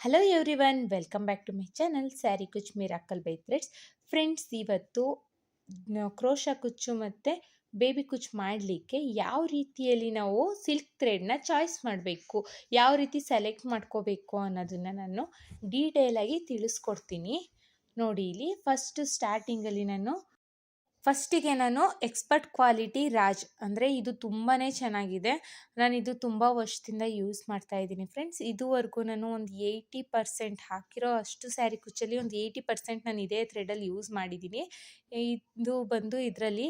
Hello everyone welcome back to my channel sari Kuch miracle by threads friends ಇವತ್ತು crochet ಕುಚ್ಚು ಮತ್ತು baby ಕುಚ್ ಮಾಡಲಿಕ್ಕೆ ಯಾವ ರೀತಿಯಲ್ಲಿ ನಾವು ಸಿಲ್ಕ್ ಥ್ರೆಡ್ನ ಚಾಯ್ಸ್ ಮಾಡಬೇಕು, ಯಾವ ರೀತಿ ಸೆಲೆಕ್ಟ್ ಮಾಡ್ಕೋಬೇಕು ಅನ್ನೋದನ್ನು ನಾನು ಡೀಟೇಲಾಗಿ ತಿಳಿಸ್ಕೊಡ್ತೀನಿ. ನೋಡಿ, ಇಲ್ಲಿ ಫಸ್ಟ್ ಸ್ಟಾರ್ಟಿಂಗಲ್ಲಿ ನಾನು ಫಸ್ಟಿಗೆ ನಾನು ಎಕ್ಸ್ಪರ್ಟ್ ಕ್ವಾಲಿಟಿ ರಾಜ್, ಅಂದರೆ ಇದು ತುಂಬಾ ಚೆನ್ನಾಗಿದೆ. ನಾನು ಇದು ತುಂಬ ವರ್ಷದಿಂದ ಯೂಸ್ ಮಾಡ್ತಾ ಇದ್ದೀನಿ ಫ್ರೆಂಡ್ಸ್. ಇದುವರೆಗೂ ನಾನು ಒಂದು ಏಯ್ಟಿ ಪರ್ಸೆಂಟ್ ಹಾಕಿರೋ ಅಷ್ಟು ಸ್ಯಾರಿ ಕುಚ್ಚಲ್ಲಿ ಒಂದು ಏಯ್ಟಿ ಪರ್ಸೆಂಟ್ ನಾನು ಇದೇ ಥ್ರೆಡಲ್ಲಿ ಯೂಸ್ ಮಾಡಿದ್ದೀನಿ. ಇದು ಬಂದು ಇದರಲ್ಲಿ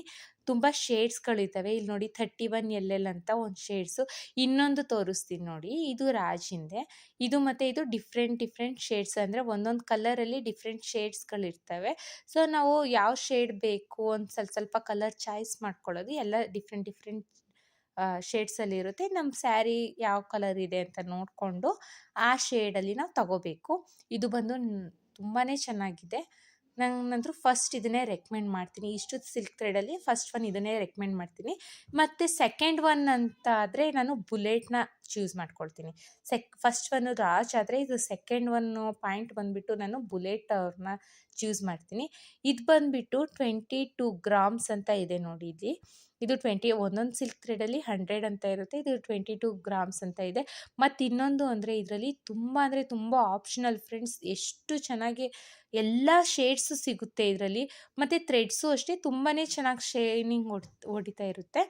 ತುಂಬ ಶೇಡ್ಸ್ಗಳಿದ್ದಾವೆ ಇಲ್ಲಿ ನೋಡಿ ಥರ್ಟಿ ಒನ್ ಎಲ್ ಎಲ್ ಅಂತ ಒಂದು ಶೇಡ್ಸು ಇನ್ನೊಂದು ತೋರಿಸ್ತೀನಿ ನೋಡಿ. ಇದು ರಾಜಿಂದೆ ಇದು ಮತ್ತು ಇದು ಡಿಫ್ರೆಂಟ್ ಡಿಫ್ರೆಂಟ್ ಶೇಡ್ಸ್ ಅಂದರೆ ಒಂದೊಂದು ಕಲರಲ್ಲಿ ಡಿಫ್ರೆಂಟ್ ಶೇಡ್ಸ್ಗಳಿರ್ತವೆ ಸೊ ನಾವು ಯಾವ ಶೇಡ್ ಬೇಕು ಒಂದು ಸ್ವಲ್ಪ ಸ್ವಲ್ಪ ಕಲರ್ ಚಾಯ್ಸ್ ಮಾಡ್ಕೊಳ್ಳೋದು. ಎಲ್ಲ ಡಿಫ್ರೆಂಟ್ ಡಿಫ್ರೆಂಟ್ ಶೇಡ್ಸಲ್ಲಿ ಇರುತ್ತೆ. ನಮ್ಮ ಸ್ಯಾರಿ ಯಾವ ಕಲರ್ ಇದೆ ಅಂತ ನೋಡಿಕೊಂಡು ಆ ಶೇಡಲ್ಲಿ ನಾವು ತಗೋಬೇಕು. ಇದು ಬಂದು ತುಂಬಾ ಚೆನ್ನಾಗಿದೆ. ನಂಗಂತೂ ಫಸ್ಟ್ ಇದನ್ನೇ ರೆಕಮೆಂಡ್ ಮಾಡ್ತೀನಿ. ಇಷ್ಟು ಸಿಲ್ಕ್ ಥ್ರೆಡಲ್ಲಿ ಫಸ್ಟ್ ಒನ್ ಇದನ್ನೇ ರೆಕಮೆಂಡ್ ಮಾಡ್ತೀನಿ. ಮತ್ತು ಸೆಕೆಂಡ್ ಒನ್ ಅಂತ ಆದರೆ ನಾನು ಬುಲೆಟ್ನ ಚೂಸ್ ಮಾಡ್ಕೊಳ್ತೀನಿ. ಸೆಕ್ ಫಸ್ಟ್ ಒನ್ನು ರಾಜ್ ಆದರೆ ಇದು ಸೆಕೆಂಡ್ ಒನ್ನು ಪಾಯಿಂಟ್ ಬಂದುಬಿಟ್ಟು ನಾನು ಬುಲೆಟ್ ಅವ್ರನ್ನ ಚೂಸ್ ಮಾಡ್ತೀನಿ. ಇದು ಬಂದುಬಿಟ್ಟು ಟ್ವೆಂಟಿ ಟೂ ಗ್ರಾಮ್ಸ್ ಅಂತ ಇದೆ ನೋಡಿ ಇಲ್ಲಿ. ಇದು ಟ್ವೆಂಟಿ ಒಂದೊಂದು ಸಿಲ್ಕ್ ಥ್ರೆಡಲ್ಲಿ ಹಂಡ್ರೆಡ್ ಅಂತ ಇರುತ್ತೆ. ಇದು ಟ್ವೆಂಟಿ ಟು ಗ್ರಾಮ್ಸ್ ಅಂತ ಇದೆ. ಮತ್ತು ಇನ್ನೊಂದು ಅಂದರೆ ಇದರಲ್ಲಿ ತುಂಬ ಅಂದರೆ ತುಂಬ ಆಪ್ಷನಲ್ ಫ್ರೆಂಡ್ಸ್ ಎಷ್ಟು ಚೆನ್ನಾಗಿ ಎಲ್ಲ ಶೇಡ್ಸು ಸಿಗುತ್ತೆ ಇದರಲ್ಲಿ. ಮತ್ತು ಥ್ರೆಡ್ಸು ಅಷ್ಟೇ ತುಂಬಾ ಚೆನ್ನಾಗಿ ಶೈನಿಂಗ್ ಹೊಡ್ ಹೊಡಿತಾ ಇರುತ್ತೆ.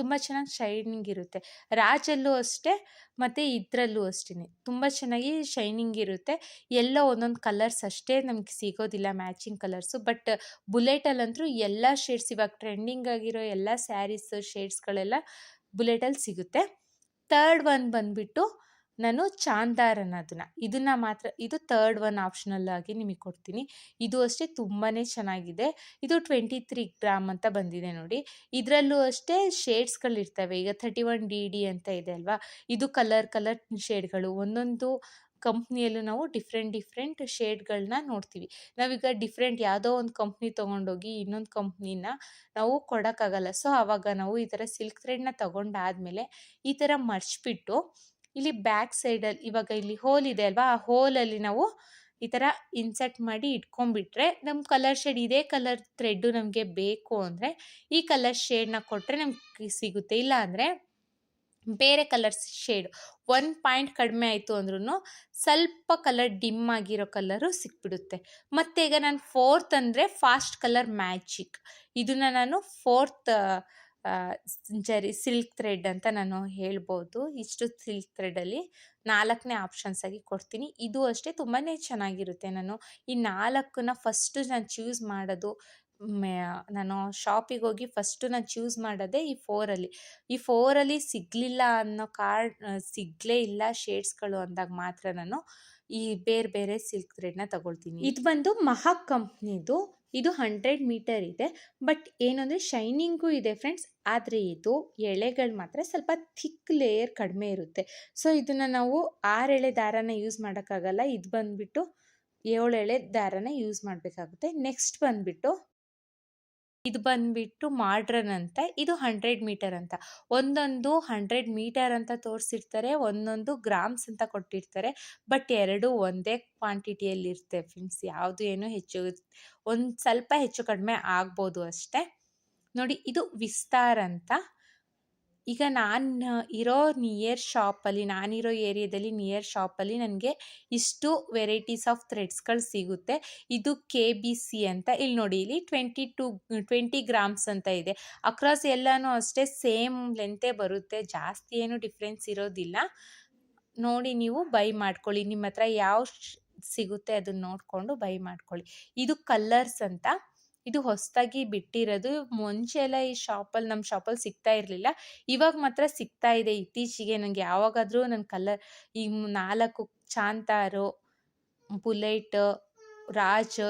ತುಂಬ ಚೆನ್ನಾಗಿ ಶೈನಿಂಗ್ ಇರುತ್ತೆ. ರಾಜಲ್ಲೂ ಅಷ್ಟೇ, ಮತ್ತು ಇದರಲ್ಲೂ ಅಷ್ಟೇ ತುಂಬ ಚೆನ್ನಾಗಿ ಶೈನಿಂಗ್ ಇರುತ್ತೆ. ಎಲ್ಲ ಒಂದೊಂದು ಕಲರ್ಸ್ ಅಷ್ಟೇ ನಮಗೆ ಸಿಗೋದಿಲ್ಲ, ಮ್ಯಾಚಿಂಗ್ ಕಲರ್ಸು. ಬಟ್ ಬುಲೆಟಲ್ಲಂತೂ ಎಲ್ಲ ಶೇಡ್ಸ್ ಇವಾಗ ಟ್ರೆಂಡಿಂಗ್ ಆಗಿರೋ ಎಲ್ಲ ಸ್ಯಾರೀಸ್, ಶೇಡ್ಸ್ಗಳೆಲ್ಲ ಬುಲೆಟಲ್ಲಿ ಸಿಗುತ್ತೆ. ಥರ್ಡ್ ಒನ್ ಬಂದುಬಿಟ್ಟು ನಾನು ಚಾಂದಾರ್ ಅನ್ನೋದನ್ನ ಇದನ್ನು ಮಾತ್ರ, ಇದು ತರ್ಡ್ ಒನ್ ಆಪ್ಷನಲ್ ಆಗಿ ನಿಮಗೆ ಕೊಡ್ತೀನಿ. ಇದು ಅಷ್ಟೇ ತುಂಬಾ ಚೆನ್ನಾಗಿದೆ. ಇದು ಟ್ವೆಂಟಿ ತ್ರೀ ಗ್ರಾಮ್ ಅಂತ ಬಂದಿದೆ ನೋಡಿ. ಇದರಲ್ಲೂ ಅಷ್ಟೇ ಶೇಡ್ಸ್ಗಳಿರ್ತವೆ. ಈಗ ಥರ್ಟಿ ಒನ್ ಡಿ ಡಿ ಅಂತ ಇದೆ ಅಲ್ವಾ? ಇದು ಕಲರ್ ಕಲರ್ ಶೇಡ್ಗಳು. ಒಂದೊಂದು ಕಂಪ್ನಿಯಲ್ಲೂ ನಾವು ಡಿಫ್ರೆಂಟ್ ಡಿಫ್ರೆಂಟ್ ಶೇಡ್ಗಳನ್ನ ನೋಡ್ತೀವಿ. ನಾವೀಗ ಡಿಫ್ರೆಂಟ್ ಯಾವುದೋ ಒಂದು ಕಂಪ್ನಿ ತೊಗೊಂಡೋಗಿ ಇನ್ನೊಂದು ಕಂಪ್ನಿನ ನಾವು ಕೊಡೋಕ್ಕಾಗಲ್ಲ. ಸೊ ಆವಾಗ ನಾವು ಈ ಥರ ಸಿಲ್ಕ್ ಥ್ರೆಡ್ನ ತೊಗೊಂಡಾದ್ಮೇಲೆ ಈ ಥರ ಮರ್ಚ್ಬಿಟ್ಟು ಇಲ್ಲಿ ಬ್ಯಾಕ್ ಸೈಡಲ್ಲಿ ಇವಾಗ ಇಲ್ಲಿ ಹೋಲ್ ಇದೆ ಅಲ್ವಾ? ಆ ಹೋಲಲ್ಲಿ ನಾವು ಈ ಥರ ಇನ್ಸರ್ಟ್ ಮಾಡಿ ಇಟ್ಕೊಂಡ್ಬಿಟ್ರೆ ನಮ್ಮ ಕಲರ್ ಶೇಡ್ ಇದೇ ಕಲರ್ ಥ್ರೆಡ್ಡು ನಮಗೆ ಬೇಕು ಅಂದರೆ ಈ ಕಲರ್ ಶೇಡ್ನ ಕೊಟ್ಟರೆ ನಮ್ಗೆ ಸಿಗುತ್ತೆ. ಇಲ್ಲ ಅಂದರೆ ಬೇರೆ ಕಲರ್ ಶೇಡ್ ಒಂದು ಪಾಯಿಂಟ್ ಕಡಿಮೆ ಆಯಿತು ಅಂದ್ರೂ ಸ್ವಲ್ಪ ಕಲರ್ ಡಿಮ್ ಆಗಿರೋ ಕಲರು ಸಿಕ್ಬಿಡುತ್ತೆ. ಮತ್ತು ಈಗ ನಾನು ಫೋರ್ತ್ ಅಂದರೆ ಫಾಸ್ಟ್ ಕಲರ್ ಮ್ಯಾಜಿಕ್ ಇದನ್ನು ನಾನು ಫೋರ್ತ್ ಜರಿ ಸಿಲ್ಕ್ ಥ್ರೆಡ್ ಅಂತ ನಾನು ಹೇಳ್ಬೋದು. ಇಷ್ಟು ಸಿಲ್ಕ್ ಥ್ರೆಡಲ್ಲಿ ನಾಲ್ಕನೇ ಆಪ್ಷನ್ಸ್ ಆಗಿ ಕೊಡ್ತೀನಿ. ಇದು ಅಷ್ಟೇ ತುಂಬಾ ಚೆನ್ನಾಗಿರುತ್ತೆ ನಾನು. ಈ ನಾಲ್ಕನ್ನ ಫಸ್ಟು ನಾನು ಚೂಸ್ ಮಾಡೋದು ನಾನು ಶಾಪಿಗೆ ಹೋಗಿ ಫಸ್ಟು ನಾನು ಚೂಸ್ ಮಾಡೋದೇ ಈ ಫೋರಲ್ಲಿ ಈ ಫೋರಲ್ಲಿ ಸಿಗಲಿಲ್ಲ ಅನ್ನೋ ಕಾರ್ಡ್ ಸಿಗಲೇ ಇಲ್ಲ ಶೇಡ್ಸ್ಗಳು ಅಂದಾಗ ಮಾತ್ರ ನಾನು ಈ ಬೇರೆ ಬೇರೆ ಸಿಲ್ಕ್ ಥ್ರೆಡ್ನ ತಗೊಳ್ತೀನಿ. ಇದು ಬಂದು ಮಹಾ ಕಂಪ್ನಿದು ಇದು ಹಂಡ್ರೆಡ್ ಮೀಟರ್ ಇದೆ. ಬಟ್ ಏನಂದರೆ ಶೈನಿಂಗು ಇದೆ ಫ್ರೆಂಡ್ಸ್. ಆದರೆ ಇದು ಎಳೆಗಳು ಮಾತ್ರ ಸ್ವಲ್ಪ ಥಿಕ್ ಲೇಯರ್ ಕಡಿಮೆ ಇರುತ್ತೆ. ಸೊ ಇದನ್ನು ನಾವು ಆರು ಎಳೆ ದಾರನ ಯೂಸ್ ಮಾಡೋಕ್ಕಾಗಲ್ಲ. ಇದು ಬಂದುಬಿಟ್ಟು ಏಳು ಎಳೆ ದಾರನ ಯೂಸ್ ಮಾಡಬೇಕಾಗುತ್ತೆ. ನೆಕ್ಸ್ಟ್ ಬಂದುಬಿಟ್ಟು ಇದು ಬಂದುಬಿಟ್ಟು ಮಾಡ್ರನ್ ಅಂತ ಇದು ಹಂಡ್ರೆಡ್ ಮೀಟರ್ ಅಂತ. ಒಂದೊಂದು ಹಂಡ್ರೆಡ್ ಮೀಟರ್ ಅಂತ ತೋರಿಸಿರ್ತಾರೆ, ಒಂದೊಂದು ಗ್ರಾಮ್ಸ್ ಅಂತ ಕೊಟ್ಟಿರ್ತಾರೆ, ಬಟ್ ಎರಡು ಒಂದೇ ಕ್ವಾಂಟಿಟಿಯಲ್ಲಿ ಇರುತ್ತೆ ಫ್ರೆಂಡ್ಸ್, ಯಾವುದು ಏನು ಹೆಚ್ಚು, ಒಂದು ಸ್ವಲ್ಪ ಹೆಚ್ಚು ಕಡಿಮೆ ಆಗ್ಬೋದು ಅಷ್ಟೇ. ನೋಡಿ, ಇದು ವಿಸ್ತಾರ್ ಅಂತ. ಈಗ ನಾನು ಇರೋ ನಿಯರ್ ಶಾಪಲ್ಲಿ ನಾನಿರೋ ಏರಿಯಾದಲ್ಲಿ ನಿಯರ್ ಶಾಪಲ್ಲಿ ನನಗೆ ಇಷ್ಟು ವೆರೈಟೀಸ್ ಆಫ್ ಥ್ರೆಡ್ಸ್ಗಳು ಸಿಗುತ್ತೆ. ಇದು ಕೆ ಬಿ ಸಿ ಅಂತ. ಇಲ್ಲಿ ನೋಡಿ, ಇಲ್ಲಿ ಟ್ವೆಂಟಿ ಟು ಟ್ವೆಂಟಿ ಗ್ರಾಮ್ಸ್ ಅಂತ ಇದೆ. ಅಕ್ರಾಸ್ ಎಲ್ಲನೂ ಅಷ್ಟೇ ಸೇಮ್ ಲೆಂತೆ ಬರುತ್ತೆ. ಜಾಸ್ತಿ ಏನು ಡಿಫ್ರೆನ್ಸ್ ಇರೋದಿಲ್ಲ. ನೋಡಿ ನೀವು ಬೈ ಮಾಡ್ಕೊಳ್ಳಿ. ನಿಮ್ಮ ಹತ್ರ ಯಾವ ಸಿಗುತ್ತೆ ಅದನ್ನ ನೋಡಿಕೊಂಡು ಬೈ ಮಾಡ್ಕೊಳ್ಳಿ. ಇದು ಕಲ್ಲರ್ಸ್ ಅಂತ. ಇದು ಹೊಸದಾಗಿ ಬಿಟ್ಟಿರೋದು. ಮುಂಚೆ ಎಲ್ಲ ಈ ಶಾಪಲ್ಲಿ ನಮ್ಮ ಶಾಪಲ್ಲಿ ಸಿಗ್ತಾ ಇರಲಿಲ್ಲ. ಇವಾಗ ಮಾತ್ರ ಸಿಗ್ತಾ ಇದೆ. ಇತ್ತೀಚೆಗೆ ನನಗೆ ಯಾವಾಗಾದರೂ ನನ್ನ ಕಲರ್, ಈ ನಾಲ್ಕು ಚಾಂತಾರು, ಬುಲೆಟ್, ರಾಜ್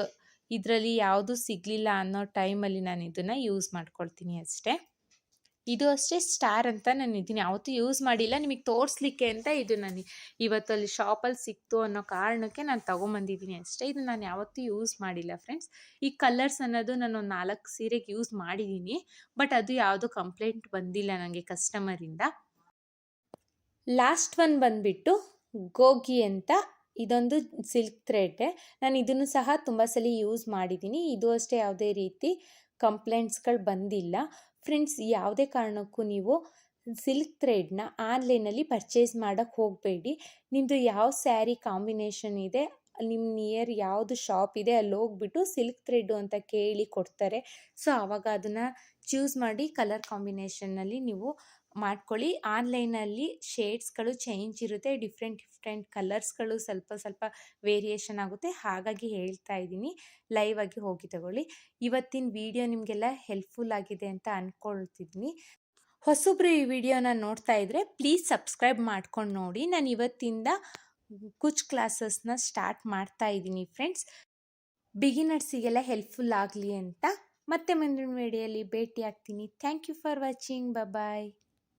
ಇದರಲ್ಲಿ ಯಾವುದು ಸಿಗಲಿಲ್ಲ ಅನ್ನೋ ಟೈಮಲ್ಲಿ ನಾನು ಇದನ್ನು ಯೂಸ್ ಮಾಡ್ಕೊಳ್ತೀನಿ ಅಷ್ಟೇ. ಇದು ಅಷ್ಟೇ ಸ್ಟಾರ್ ಅಂತ ನಾನು ಇದನ್ನು ಯಾವತ್ತೂ ಯೂಸ್ ಮಾಡಿಲ್ಲ. ನಿಮಗೆ ತೋರಿಸ್ಲಿಕ್ಕೆ ಅಂತ ಇದು ನಾನು ಇವತ್ತು ಅಲ್ಲಿ ಶಾಪಲ್ಲಿ ಸಿಕ್ತು ಅನ್ನೋ ಕಾರಣಕ್ಕೆ ನಾನು ತೊಗೊಂಬಂದಿದ್ದೀನಿ ಅಷ್ಟೇ. ಇದು ನಾನು ಯಾವತ್ತೂ ಯೂಸ್ ಮಾಡಿಲ್ಲ ಫ್ರೆಂಡ್ಸ್. ಈ ಕಲರ್ಸ್ ಅನ್ನೋದು ನಾನು ಒಂದು ನಾಲ್ಕು ಸೀರೆಗೆ ಯೂಸ್ ಮಾಡಿದ್ದೀನಿ ಬಟ್ ಅದು ಯಾವುದೂ ಕಂಪ್ಲೇಂಟ್ ಬಂದಿಲ್ಲ ನನಗೆ ಕಸ್ಟಮರಿಂದ ಲಾಸ್ಟ್ ಒನ್ ಬಂದುಬಿಟ್ಟು ಗೋಗಿ ಅಂತ ಇದೊಂದು ಸಿಲ್ಕ್ ಥ್ರೆಡ್. ನಾನು ಇದನ್ನು ಸಹ ತುಂಬ ಸಲ ಯೂಸ್ ಮಾಡಿದ್ದೀನಿ ಇದು ಅಷ್ಟೇ ಯಾವುದೇ ರೀತಿ ಕಂಪ್ಲೇಂಟ್ಸ್ಗಳು ಬಂದಿಲ್ಲ. ಫ್ರೆಂಡ್ಸ್ ಯಾವುದೇ ಕಾರಣಕ್ಕೂ ನೀವು ಸಿಲ್ಕ್ ಥ್ರೆಡ್ನ ಆನ್ಲೈನಲ್ಲಿ ಪರ್ಚೇಸ್ ಮಾಡೋಕ್ಕೆ ಹೋಗಬೇಡಿ. ನಿಮ್ಮದು ಯಾವ ಸ್ಯಾರಿ ಕಾಂಬಿನೇಷನ್ ಇದೆ ನಿಮ್ಮ ನಿಯರ್ ಯಾವುದು ಶಾಪ್ ಇದೆ, ಅಲ್ಲಿ ಹೋಗ್ಬಿಟ್ಟು ಸಿಲ್ಕ್ ಥ್ರೆಡ್ಡು ಅಂತ ಕೇಳಿ ಕೊಡ್ತಾರೆ. ಸೊ ಆವಾಗ ಅದನ್ನು ಚೂಸ್ ಮಾಡಿ ಕಲರ್ ಕಾಂಬಿನೇಷನ್ನಲ್ಲಿ ನೀವು ಮಾಡ್ಕೊಳ್ಳಿ. ಆನ್ಲೈನಲ್ಲಿ ಶೇಡ್ಸ್ಗಳು ಚೇಂಜ್ ಇರುತ್ತೆ. ಡಿಫ್ರೆಂಟ್ ಡಿಫ್ರೆಂಟ್ ಕಲರ್ಸ್ಗಳು ಸ್ವಲ್ಪ ಸ್ವಲ್ಪ ವೇರಿಯೇಷನ್ ಆಗುತ್ತೆ. ಹಾಗಾಗಿ ಹೇಳ್ತಾ ಇದ್ದೀನಿ. ಲೈವ್ ಆಗಿ ಹೋಗಿ ತಗೊಳ್ಳಿ. ಇವತ್ತಿನ ವಿಡಿಯೋ ನಿಮಗೆಲ್ಲ ಹೆಲ್ಪ್ಫುಲ್ ಆಗಿದೆ ಅಂತ ಅಂದ್ಕೊಳ್ತಿದ್ದೀನಿ ಹೊಸೊಬ್ರು ಈ ವಿಡಿಯೋನ ನೋಡ್ತಾ ಇದ್ದರೆ ಪ್ಲೀಸ್ ಸಬ್ಸ್ಕ್ರೈಬ್ ಮಾಡ್ಕೊಂಡು ನೋಡಿ. ನಾನು ಇವತ್ತಿಂದ ಕುಚ್ ಕ್ಲಾಸಸ್ನ ಸ್ಟಾರ್ಟ್ ಮಾಡ್ತಾ ಇದ್ದೀನಿ ಫ್ರೆಂಡ್ಸ್. ಬಿಗಿನರ್ಸಿಗೆಲ್ಲ ಹೆಲ್ಪ್ಫುಲ್ ಆಗಲಿ ಅಂತ ಮತ್ತೆ ಮುಂದಿನ ವಿಡಿಯೋಲಿ ಭೇಟಿ ಆಗ್ತೀನಿ thank you for watching. Bye